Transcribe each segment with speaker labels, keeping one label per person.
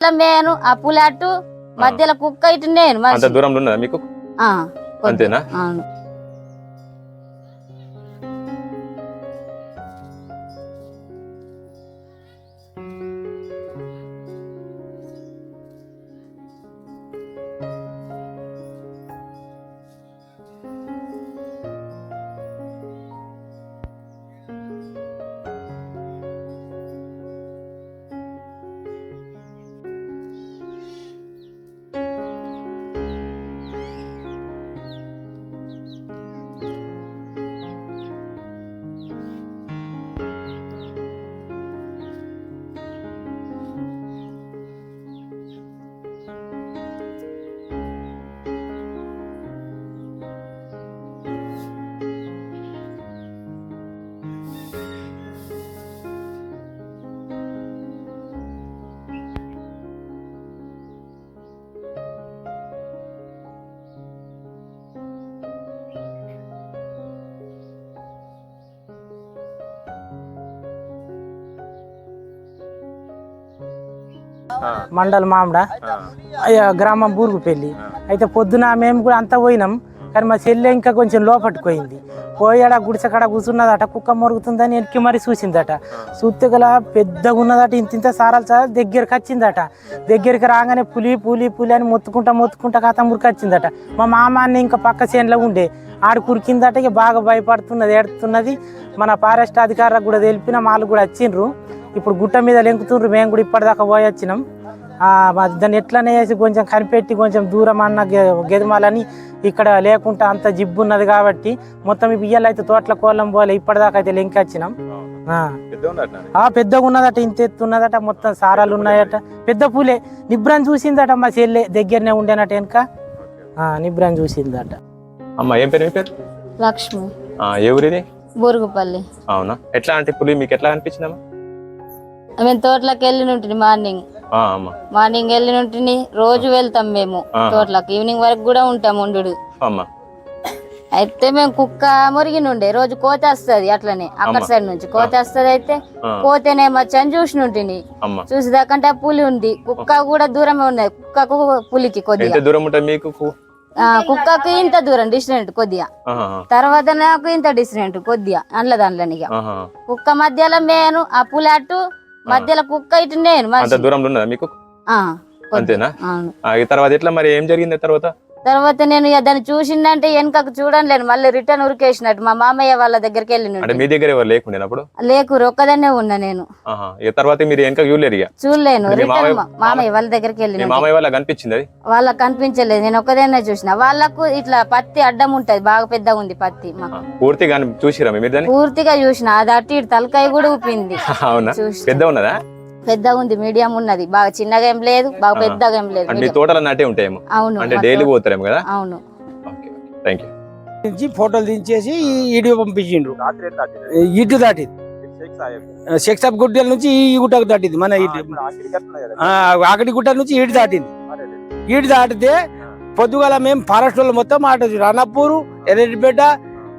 Speaker 1: ఇట్లా మేను ఆ పులి అటు మధ్యలో కుక్క ఇటు నేను
Speaker 2: అంత దూరంలో ఉన్నదా మీకు?
Speaker 1: ఆ,
Speaker 2: అంతేనా?
Speaker 3: మండల్ మామిడ
Speaker 2: గ్రామం
Speaker 3: అయ్యా గ్రామం అయితే పొద్దున మేము కూడా అంతా పోయినాం. కానీ మా చెల్లె ఇంకా కొంచెం లోపలికి పోయింది. పోయాడ గుడిసెకాడ కూర్చున్నదట కుక్క మొరుగుతుందని వెనక్కి మరి చూసిందట. చూస్తే గల పెద్దగా ఉన్నదట ఇంత ఇంత సారాలు సార్ దగ్గరికి వచ్చిందట. దగ్గరికి రాగానే పులి పులి పులి అని మొత్తుకుంటా మొత్తుకుంటా కథ మురికొచ్చిందట మా మామ అన్న ఇంకా పక్క చేనులో ఉండే. ఆడు కురికిందట ఇక బాగా భయపడుతున్నది ఏడుతున్నది. మన ఫారెస్ట్ అధికారులకు కూడా తెలిపిన వాళ్ళు కూడా వచ్చిండ్రు. ఇప్పుడు గుట్ట మీద లెంకుతుండ్రు. మేము కూడా ఇప్పటిదాకా పోయి వచ్చినాం. దాన్ని ఎట్లనే చేసి కొంచెం కనిపెట్టి కొంచెం దూరం అన్న గె- గెదమాలని ఇక్కడ లేకుండా అంత జిబ్బు ఉన్నది కాబట్టి మొత్తం ఈ బియ్యాలు అయితే తోటల కోళ్ళం పోలే. ఇప్పటిదాకా అయితే లెంకి వచ్చినాం. ఆ.
Speaker 2: పెద్ద ఉన్నట్టు నాని.
Speaker 3: ఆ పెద్దగా ఉన్నదట ఇంత ఎత్తు ఉన్నదట మొత్తం సారాలు ఉన్నాయట. పెద్ద పూలే. నిబ్రం చూసిందట మా చెల్లె దగ్గరనే ఉండేనట వెనక. ఆ, నిబ్రం చూసిందట.
Speaker 2: అమ్మ ఏం పేరు పేరు?
Speaker 1: లక్ష్మి.
Speaker 2: ఏ ఊరిది?
Speaker 1: బురుగుపల్లి.
Speaker 2: అవునా? ఎట్లా అంటే పులి మీకు ఎట్లా అనిపించిందమ్మా?
Speaker 1: మేము తోటలోకి వెళ్ళి ఉంటుంది మార్నింగ్ మార్నింగ్ వెళ్ళి ఉంటుంది రోజు వెళ్తాం మేము. తోటలోకి. ఈవినింగ్ వరకు కూడా ఉంటాం ఉండు అయితే మేము కుక్క మురిగి నుండే రోజు కోత వస్తుంది అట్లనే అక్కడ. సైడ్ నుంచి. కోత వస్తుంది అయితే కోతేనే మచ్చని చూసి ఉంటుంది చూసేదాకంటే పులి ఉంది. కుక్క కూడా దూరమే ఉన్నది. కుక్కకు పులికి కొద్దిగా.
Speaker 2: దూరం మీకు
Speaker 1: కుక్కకు ఇంత దూరం డిస్టెంట్ కొద్దిగా. తర్వాత నాకు ఇంత డిస్టెంట్ కొద్దిగా అందులో
Speaker 2: ఆహా.
Speaker 1: కుక్క మధ్యలో మేను ఆ పులి అటు మధ్యలో కుక్క ఇటు నేను
Speaker 2: అంత
Speaker 1: మనిషి.
Speaker 2: దూరంలో ఉన్నదా మీకు. అంతేనా? తర్వాత ఎట్లా మరి? ఏం జరిగింది తర్వాత?
Speaker 1: తర్వాత నేను ఇక దాన్ని చూసిందంటే వెనకకు చూడలేను మళ్ళీ రిటర్న్ ఉరికేసినట్టు మా మామయ్య వాళ్ళ దగ్గరికి
Speaker 2: అంటే
Speaker 1: వెళ్ళిన
Speaker 2: మీ దగ్గర ఎవరు లేకుండేనప్పుడు
Speaker 1: లేకురు ఒక్కదాన్నే ఉన్నా నేను.
Speaker 2: తర్వాత మీరు వెనక చూడలేరు ఇక?
Speaker 1: చూడలేను. రిటర్న్
Speaker 2: మామయ్య-
Speaker 1: వాళ్ళ దగ్గరికి వెళ్ళిన
Speaker 2: మామయ్య వాళ్ళకి కనిపించింది
Speaker 1: వాళ్ళకి కనిపించలేదు. నేను ఒక్కదాన్నే చూసిన. వాళ్ళకు ఇట్లా పత్తి అడ్డం ఉంటది. బాగా పెద్దగా ఉంది పత్తి
Speaker 2: పూర్తిగా చూసిరా
Speaker 1: పూర్తిగా చూసిన. అది అటు ఇటు తలకాయ కూడా ఊపింది.
Speaker 2: అవునా?
Speaker 1: చూసిన.
Speaker 2: పెద్ద ఉన్నదా?
Speaker 1: పెద్దగా ఉంది మీడియం ఉన్నది. బాగా చిన్నగా ఏం లేదు బాగా. పెద్దగా ఏం లేదు
Speaker 2: అంటే మీ
Speaker 1: medium.
Speaker 2: తోటలు నాటే ఉంటాయేమో
Speaker 1: అవును.
Speaker 2: అంటే డైలీ పోతారేమో కదా?
Speaker 1: అవును.
Speaker 2: ఓకే థ్యాంక్ యూ
Speaker 3: నుంచి ఫోటోలు దించేసి ఈడియో పంపించిండ్రు. ఇటు దాటింది. షెక్సాప్ గుట్టల నుంచి ఈ గుట్టకు దాటింది మన ఇటు. ఆ, ఆకటి గుట్ట నుంచి ఈడు దాటింది. ఈడు దాటితే పొద్దుగాల మేము ఫారెస్ట్ వాళ్ళు మొత్తం అటు రానపూరు ఎర్రెడ్డిపేట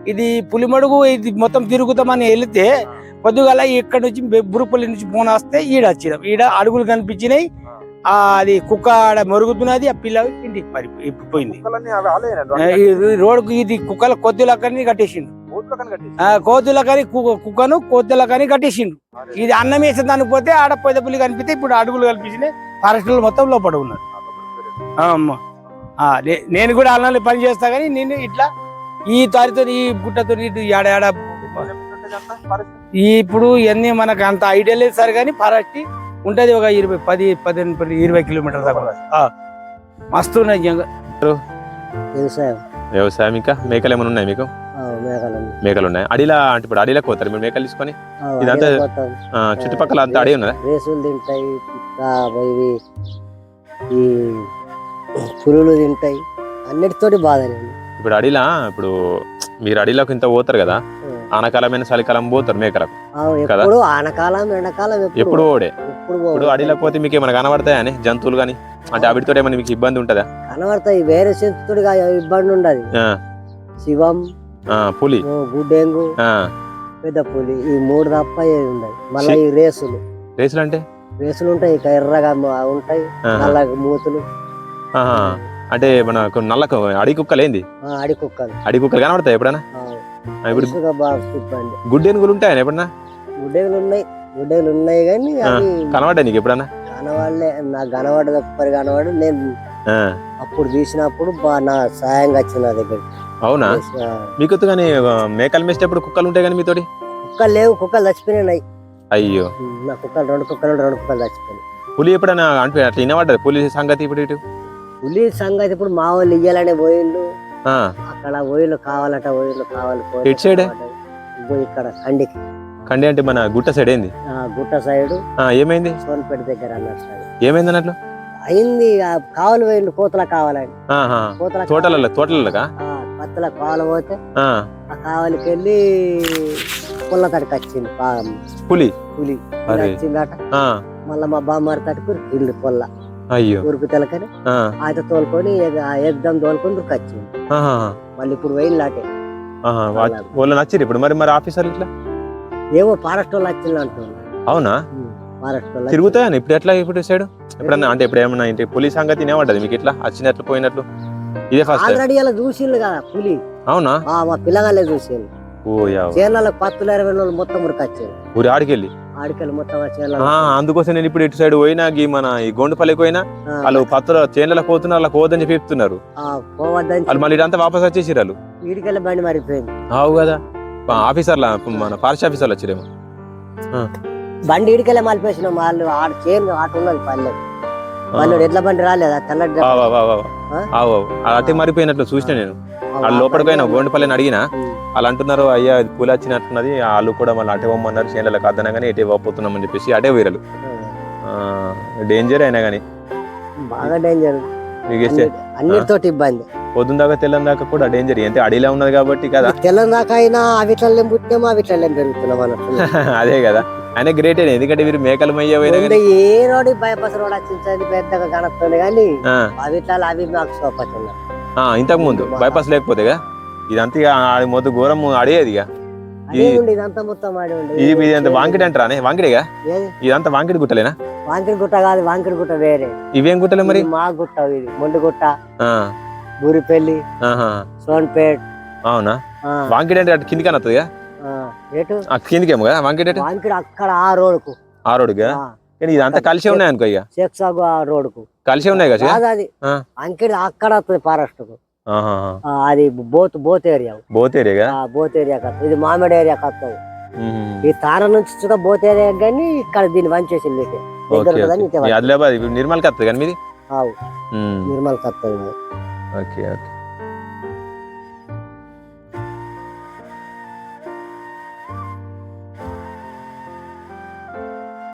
Speaker 3: ఇది పులిమడుగు ఇది మొత్తం తిరుగుతామని వెళితే పొద్దుగాల ఇక్కడ నుంచి బె- బురుపల్లి నుంచి ఫోన్ వస్తే ఈడ వచ్చినాం. ఈడ అడుగులు కనిపించినాయి. ఆ, అది కుక్క ఆడ మరుగుతున్నది ఆ పిల్ల ఇంటికి పడి ఇప్పుడు పోయింది ఆ, ఈ రోడ్డుకు ఇది కుక్కల కొద్దులకని కట్టేసిండు. ఆ, కోతులకని కు- కుక్కను కోతులకని కట్టేసిండు. ఇది అన్నం వేసే దానికి పోతే ఆడ పొయ్య పులి కనిపిస్తే ఇప్పుడు అడుగులు కనిపించినాయి. ఫారెస్ట్ మొత్తం లోపల ఉన్నారు. నేను కూడా అన్నంలో పని చేస్తా కానీ నేను ఇట్లా ఈ తారితో ఈ గుట్టతో ఇటు ఏడ ఏడ ఈ ఇప్పుడు ఇవన్నీ మనకు అంత ఐడియా లేదు సార్ కానీ ఫారెస్ట్ ఉంటది ఒక ఇరవై పది పదిహేను పది ఇరవై కిలోమీటర్ దాకా మస్తు ఉన్నాయి
Speaker 4: వ్యవసాయం.
Speaker 2: వ్యవసాయం ఇంకా? మేకలు ఏమైనా ఉన్నాయి మీకు? మేకలు. ఉన్నాయి. అడిలా అంటే ఇప్పుడు అడిలోకి పోతారు. మీరు మేకలు తీసుకొని ఇదంతా- చుట్టుపక్కల అంతా అడవి ఉన్నదా?
Speaker 4: రేసులు తింటాయి ఇంకా ఇవి ఈ పులులు తింటాయి. అన్నిటితోటి బాధనండి
Speaker 2: ఇప్పుడు అడిలా ఇప్పుడు మీరు అడిలోకి ఇంత పోతారు కదా ఆనకాలమైన చలికాలం పోతారు మేకలకు
Speaker 4: ఆనకాలం ఎండాకాలం
Speaker 2: ఎప్పుడు ఓడే ఇప్పుడు అడిలోకి పోతే మీకు ఏమైనా కనబడతాయని జంతువులు కానీ? అంటే అవిటితో ఏమైనా మీకు ఇబ్బంది ఉంటుందా?
Speaker 4: కనబడతాయి వేరే చెట్టుతోటి ఇబ్బంది ఉండదు.
Speaker 2: ఆ,
Speaker 4: శివం
Speaker 2: ఆ, పులి.
Speaker 4: గుడ్డెంగు
Speaker 2: ఆ,
Speaker 4: పెద్ద పులి ఈ మూడు తప్ప ఉండదు. మళ్ళీ ఈ రేసులు.
Speaker 2: రేసులు అంటే?
Speaker 4: వేసులు ఉంటాయి ఇక ఎర్రగా ఉంటాయి. నల్లగా మూతులు.
Speaker 2: అంటే మన నల్ల అడి కుక్కలు ఏంది?
Speaker 4: అడి కుక్కలు.
Speaker 2: అడి కుక్కలు కనబడతాయి ఎప్పుడన్నా ఇప్పుడు గుడ్డెనుగులు ఉంటాయని ఎప్పుడన్నా
Speaker 4: గుడ్డేలు ఉన్నాయి గుడ్డేలు ఉన్నాయి కానీ
Speaker 2: కనబడ్డాయి నీకు ఎప్పుడన్నా?
Speaker 4: కనవాళ్ళే నా కనవాడు తప్పరి కనవాడు నేను అప్పుడు తీసినప్పుడు బా నా సాయంగా వచ్చింది నా దగ్గర
Speaker 2: అవునా? మీకు కానీ మేకలు మేసేటప్పుడు కుక్కలు ఉంటాయి కానీ మీతోటి
Speaker 4: కుక్కలు లేవు. కుక్కలు చచ్చిపోయినాయి
Speaker 2: అయ్యో.
Speaker 4: నా కుక్కలు రెండు కుక్కలు రెండు కుక్కలు చచ్చిపోయినాయి.
Speaker 2: పులి ఎప్పుడన్నా అంటే అట్లా వినబడ్డది? పులి సంగతి ఇప్పుడు ఇటు?
Speaker 4: పులి సంగతి ఇప్పుడు మా వాళ్ళు ఇయ్యాలనే పోయిండు అక్కడ ఓయిలు కావాలట ఓయిలు కావాలి
Speaker 2: ఎటు సైడే?
Speaker 4: ఇక్కడ కండికి.
Speaker 2: కండి అంటే మన గుట్ట సైడ్ ఏంది?
Speaker 4: ఆ, గుట్ట సైడు.
Speaker 2: ఏమైంది?
Speaker 4: సోన్పేట దగ్గర అన్నారు సార్.
Speaker 2: ఏమైంది అన్నట్లు?
Speaker 4: అయింది కావాలి పోయిండు కోతల కావాలని.
Speaker 2: ఆహా.
Speaker 4: కోతల
Speaker 2: తోటలలో తోటలలోకా
Speaker 4: పత్తల కావాలి పోతే
Speaker 2: ఆ,
Speaker 4: కావాలికి వెళ్ళి పుల్ల తడికి వచ్చింది
Speaker 2: పులి?
Speaker 4: పులి. వచ్చిందట. మళ్ళీ మా బామ్మారి తట్టుకు ఇల్లు పొల్ల.
Speaker 2: అయ్యో.
Speaker 4: ఊరుకు తెలకని ఆయన తోలుకొని ఎగ్దం తోలుకొని దుర్కొచ్చింది. మళ్ళీ ఇప్పుడు పోయింది అటే
Speaker 2: ఆహా. వా- వాళ్ళు నచ్చిరు ఇప్పుడు మరి మరి ఆఫీసర్లు ఇట్లా?
Speaker 4: ఏమో ఫారెస్ట్ వాళ్ళు వచ్చింది అంటున్నారు.
Speaker 2: అవునా?
Speaker 4: ఫారెస్ట్ వాళ్ళు
Speaker 2: తిరుగుతాయని ఇప్పుడు ఎట్లా ఇప్పుడు సైడ్? ఎప్పుడన్నా అంటే ఇప్పుడు ఏమన్నా ఇంటి పులి సంగతి ఏమంటది మీకు ఇట్లా? వచ్చినట్లు పోయినట్లు? ఇదే ఫస్ట్
Speaker 4: ఆల్రెడీ అలా చూసిండు కదా పులి.
Speaker 2: అవునా?
Speaker 4: ఆ, మా పిల్లగాలే చూసిండు
Speaker 2: ఓ యా
Speaker 4: చేనులకు పత్తులు ఇరవై రోజులు మొత్తం ఉరికొచ్చారు
Speaker 2: ఊరి ఆడికెళ్ళి?
Speaker 4: ఆడికెళ్ళి మొత్తం
Speaker 2: అందుకోసం నేను ఇప్పుడు ఇటు సైడ్ పోయినా ఈ మన ఈ గొండుపల్లికి పోయినా వాళ్ళు పత్తుల చేనులకు పోతున్నారు అలా పోదని చెప్పి చెప్తున్నారు. వాళ్ళు మళ్ళీ ఇదంతా వాపస్ వచ్చేసి వాళ్ళు.
Speaker 4: వీడికెళ్ళి బండి మారిపోయింది.
Speaker 2: అవు కదా. ఆఫీసర్ల మన ఫారెస్ట్ ఆఫీసర్లు వచ్చిరేమో.
Speaker 4: బండి ఇడికెళ్ళి మలిపేసినాం వాళ్ళు ఆడ చేను ఆట ఉన్నది పల్లె. వాళ్ళు ఎడ్ల బండి రాలేదా.
Speaker 2: ఆ? అట్టి మరిపోయినట్లు చూసిన నేను. వాళ్ళు లోపలికి పోయినా గోండుపల్లిని అడిగినా వాళ్ళు అంటున్నారు అయ్యా ఇది పూలు వచ్చినట్టున్నది వాళ్ళు కూడా మళ్ళీ అటే పోమన్నారు చేనులకు అద్దనా కానీ ఎటే పోతున్నామని చెప్పేసి అటే పోయిరలు డేంజర్ అయినా కానీ
Speaker 4: బాగా డేంజర్. అన్నిటితోటి ఇబ్బంది.
Speaker 2: దాకా తెల్లని దాకా కూడా డేంజర్. ఎంత అడిలా ఉన్నది కాబట్టి కదా.
Speaker 4: తెల్లందాకా అయినా అవిట్లల్లో పుట్టినామా అవిట్లల్లో పెరుగుతున్నాం అన్నట్టు.
Speaker 2: అదే కదా. ఆయన గ్రేట్ ఎందుకంటే మీరు మేకలు మయ్య
Speaker 4: ఏ రోడ్డు బైపాస్ రోడ్ వచ్చింది పెద్దగా కనస్తుంది కానీ అవిట్లలో అవి
Speaker 2: ఇంతకు ముందు బైపాస్ లేకపోతే ఇదంతా ఇక ఆడి మొత్తం ఘోరం అడిగేది ఇక.
Speaker 4: ఉండి ఇదంతా మొత్తం ఆడి ఉండి.
Speaker 2: ఇది ఇది అంత వాంకిడి అంటారా వాంకిడిగా
Speaker 4: ఏది?
Speaker 2: ఇదంతా వాంకిడి గుట్టలేనా?
Speaker 4: వాంకిడి గుట్ట కాదు వాంకిడి గుట్ట వేరే.
Speaker 2: ఇవేం గుట్టలే మరి?
Speaker 4: ఇది మా గుట్ట ఇది మొండి గుట్ట.
Speaker 2: ఆ,
Speaker 4: బూరిపల్లి
Speaker 2: ఆహా.
Speaker 4: సోన్పేట్.
Speaker 2: అవునా?
Speaker 4: ఆ,
Speaker 2: వాంకిడి అంటే అటు కిందికి అనొస్తుంది
Speaker 4: ఆ, ఎటు?
Speaker 2: ఆ కిందికేమో కదా? వాంకిడి అంటే
Speaker 4: వాంకిడి అక్కడ ఆ రోడ్కు
Speaker 2: ఆ రోడ్డుగా కానీ ఇదంతా కలిసే ఉన్నాయి అనుకో ఇక?
Speaker 4: షేక్ సాగు ఆ రోడ్కు
Speaker 2: కలిసే ఉన్నాయి కదా
Speaker 4: కాదు అది.
Speaker 2: ఆ.
Speaker 4: అంకిడి అక్కడ వస్తుంది ఫారెస్ట్కు
Speaker 2: ఆహాహా.
Speaker 4: ఆ, అది బోత్ బోత్ ఏరియా.
Speaker 2: బోతేరేగా
Speaker 4: ఆ, బోత్ ఏరియా వస్తుంది ఇది మామిడి ఏరియా వస్తుంది ఈ తార నుంచి కూడా బోత్ ఏరియా కానీ ఇక్కడ దీన్ని వంచేసింది.
Speaker 2: ఆదిలాబాద్ నిర్మల్కి వస్తుంది కానీ మీది?
Speaker 4: నిర్మల్ వస్తుంది
Speaker 2: ఓకే ఓకే.